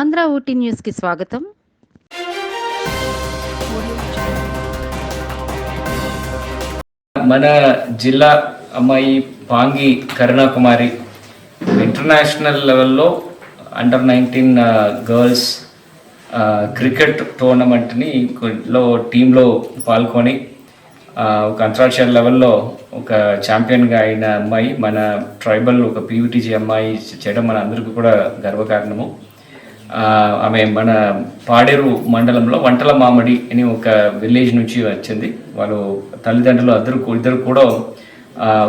ఆంధ్ర ఊటీ న్యూస్కి స్వాగతం. మన జిల్లా అమ్మాయి పాంగి కరుణాకుమారి ఇంటర్నేషనల్ లెవెల్లో అండర్ నైన్టీన్ గర్ల్స్ క్రికెట్ టోర్నమెంట్ని లో టీంలో పాల్గొని ఒక అంతర్రాష్ట్రీయ లెవెల్లో ఒక ఛాంపియన్గా అయిన అమ్మాయి మన ట్రైబల్ ఒక పీవీటీజీ అమ్మాయి చేయడం మన అందరికీ కూడా గర్వకారణము. ఆమె మన పాడేరు మండలంలో వంటల మామిడి అని ఒక విలేజ్ నుంచి వచ్చింది. వాళ్ళు తల్లిదండ్రులు ఇద్దరు ఇద్దరు కూడా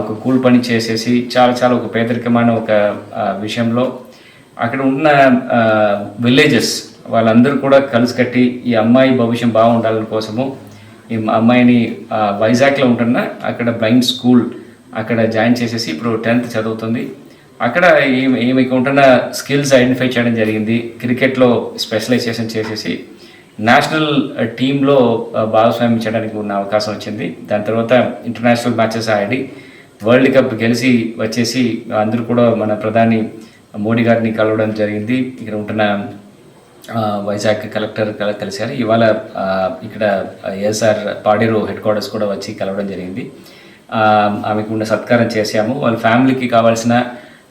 ఒక కూలి పని చేసేసి చాలా చాలా ఒక పేదరికమైన ఒక విషయంలో అక్కడ ఉన్న విలేజెస్ వాళ్ళందరూ కూడా కలిసి కట్టి ఈ అమ్మాయి భవిష్యం బాగుండాలని కోసము ఈ అమ్మాయిని వైజాగ్లో ఉంటున్న అక్కడ బ్లైండ్ స్కూల్ అక్కడ జాయిన్ చేసేసి ఇప్పుడు టెన్త్ చదువుతుంది. అక్కడ ఈమె ఈమెకి ఉంటున్న స్కిల్స్ ఐడెంటిఫై చేయడం జరిగింది. క్రికెట్లో స్పెషలైజేషన్ చేసేసి నేషనల్ టీంలో భాగస్వామ్యం చేయడానికి ఉన్న అవకాశం వచ్చింది. దాని తర్వాత ఇంటర్నేషనల్ మ్యాచెస్ ఆడి వరల్డ్ కప్ గెలిచి వచ్చేసి అందరూ కూడా మన ప్రధాని మోడీ గారిని కలవడం జరిగింది. ఇక్కడ ఉంటున్న వైజాగ్ కలెక్టర్ కలిశారు. ఇవాళ ఇక్కడ ఏఎస్ఆర్ పాడేరు హెడ్ క్వార్టర్స్ కూడా వచ్చి కలవడం జరిగింది. ఆమెకు ఉన్న సత్కారం చేశాము. వాళ్ళ ఫ్యామిలీకి కావాల్సిన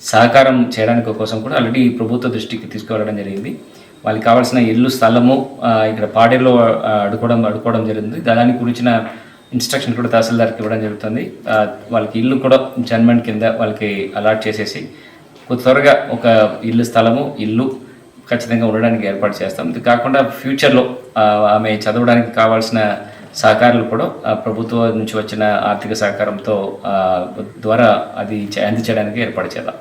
సహకారం చేయడానికి కోసం కూడా ఆల్రెడీ ప్రభుత్వ దృష్టికి తీసుకురావడం జరిగింది. వాళ్ళకి కావాల్సిన ఇల్లు స్థలము ఇక్కడ పాడేలో అడుకోవడం అడుకోవడం జరిగింది. దానికి గురించిన ఇన్స్ట్రక్షన్ కూడా తహసీల్దార్కి ఇవ్వడం జరుగుతుంది. వాళ్ళకి ఇల్లు కూడా జన్మెంట్ కింద వాళ్ళకి అలాట్ చేసేసి కొద్ది త్వరగా ఒక ఇల్లు స్థలము ఇల్లు ఖచ్చితంగా ఉండడానికి ఏర్పాటు చేస్తాం. ఇది కాకుండా ఫ్యూచర్లో ఆమె చదవడానికి కావాల్సిన సహకారాలు కూడా ప్రభుత్వం నుంచి వచ్చిన ఆర్థిక సహకారంతో ద్వారా అది చే- అందించడానికి ఏర్పాటు చేద్దాం.